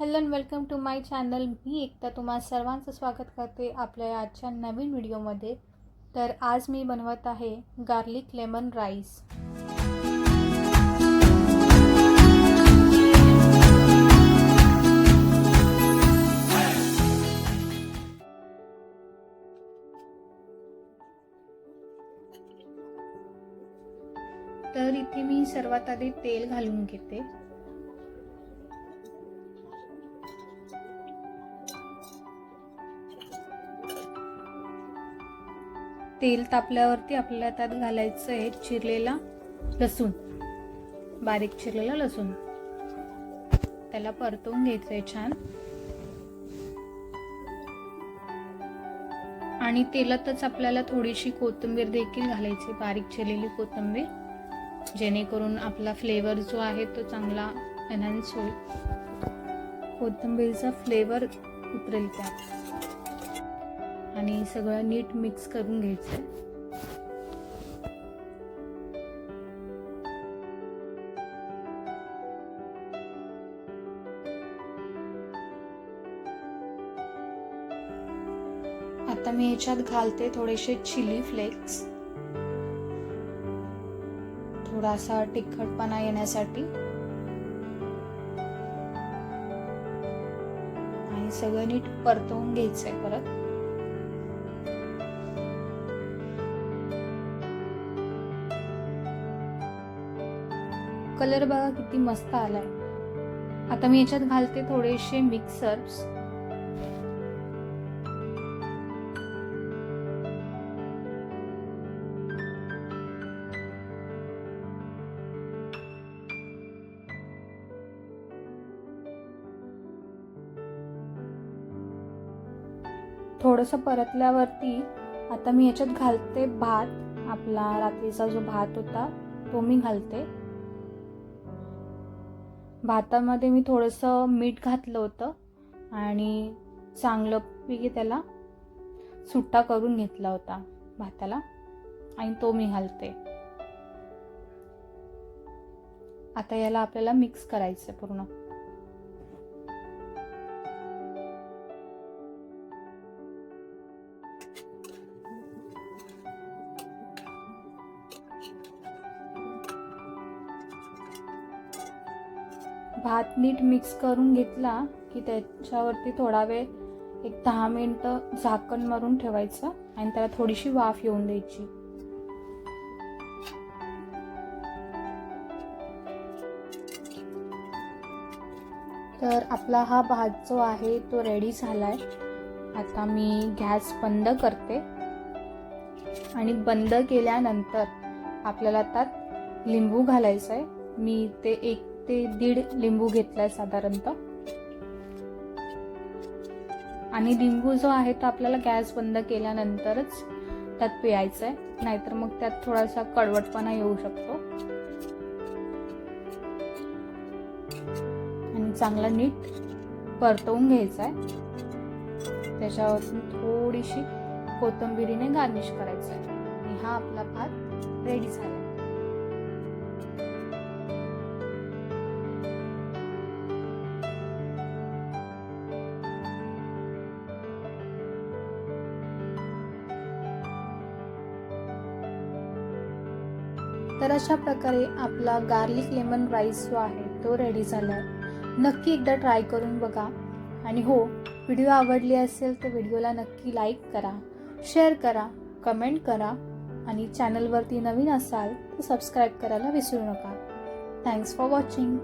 Hello and welcome to my channel मी एकदा तुम्हा सर्वांचं स्वागत करते आपल्या आजच्या नवीन व्हिडिओमध्ये. तर आज मी बनवत आहे गार्लिक लेमन राईस तर इथे मी सर्वात आधी तेल घालून घेते. तेल तापल्यावरती आपल्याला त्यात घालायचं आहे चिरलेला लसूण. बारीक चिरलेला लसूण. त्याला परतवून घ्यायचं आहे छान. आणि तेलातच आपल्याला थोडीशी कोथिंबीर देखील घालायची बारीक चिरलेली कोथिंबीर. जेणेकरून आपला फ्लेवर जो आहे तो चांगला एनहान्स होईल. कोथिंबीरचा फ्लेवर उतरेल त्यात. आणि सगळं नीट मिक्स करून घ्यायचं आहे आता मी ह्याच्यात घालते थोडेसे चिली फ्लेक्स. थोडासा तिखटपणा येण्यासाठी. आणि सगळं नीट परतवून घ्यायचंय परत. कलर बघा किती मस्त आलाय. आता मी याच्यात घालते थोडेसे मिक्सर्स थोडंसं परतल्यावरती आता मी याच्यात घालते भात. आपला रात्रीचा जो भात होता तो मी घालते. भातामध्ये मी थोडंसं मीठ घातलं होतं आणि चांगलं पैकी त्याला सुट्टा करून घेतला होता भाताला. आणि तो मी घालते. आता याला आपल्याला मिक्स करायचं पूर्ण. भात नीट मिक्स करून घेतला की त्याच्यावरती थोडा वेळ एक दहा मिनटं झाकण मारून ठेवायचं आणि त्याला थोडीशी वाफ येऊन द्यायची. तर आपला हा भात जो आहे तो रेडी झालाय. आता मी गॅस बंद करते. आणि बंद केल्यानंतर आपल्याला त्यात लिंबू घालायचं आहे मी ते एक ते दीड लिंबू घेतलाय साधारणतः. आणि लिंबू जो आहे तो आपल्याला गॅस बंद केल्यानंतरच त्यात प्यायचं आहे नाहीतर मग त्यात थोडासा कडवटपणा येऊ शकतो. आणि चांगला नीट परतवून घ्यायचा आहे त्याच्यावरून थोडीशी कोथिंबिरीने गार्निश करायचं आहे आणि हा आपला भात रेडी झाला तर अशा प्रकारे आपला गार्लिक लेमन राईस जो आहे तो रेडी झाला. आहे नक्की एकदा ट्राय करून बघा. आणि हो व्हिडिओ आवडली असेल तर व्हिडिओला नक्की लाईक करा शेअर करा कमेंट करा. आणि चॅनलवरती नवीन असाल तर सबस्क्राईब करायला विसरू नका. Thanks for watching